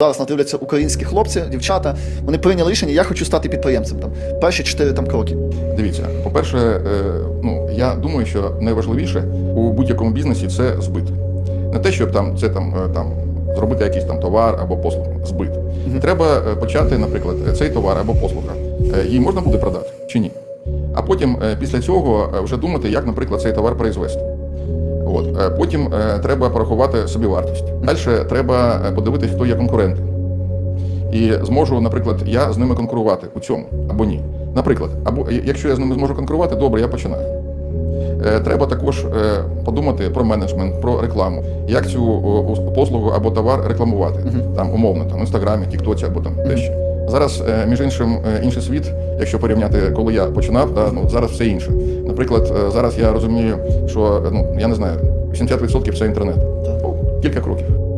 Зараз нас дивляться українські хлопці, дівчата. Вони прийняли рішення, я хочу стати підприємцем. Там перші чотири там кроки. Дивіться, по-перше, е, ну я думаю, що найважливіше у будь-якому бізнесі це збит. Не те, щоб там це там, е, там зробити якийсь там товар або послугу, збит. Треба е, почати, наприклад, цей товар або послуга. Її можна буде продати чи ні? А потім після цього вже думати, як, наприклад, цей товар произвести. От. е, Потім е, треба порахувати собівартість. Далі треба е, подивитись, хто є конкуренти. І зможу, наприклад, я з ними конкурувати у цьому або ні. Наприклад, або якщо я з ними зможу конкурувати, добре, я починаю. Треба також подумати про менеджмент, про рекламу, як цю послугу або товар рекламувати там умовно, там в інстаграмі, тіктоці або там дещо. Зараз, е, між іншим, е, інший світ, якщо порівняти, коли я починав, да, ну зараз все інше. Наприклад, е, зараз я розумію, що ну я не знаю, 80% це інтернет. Так. Кілька кроків.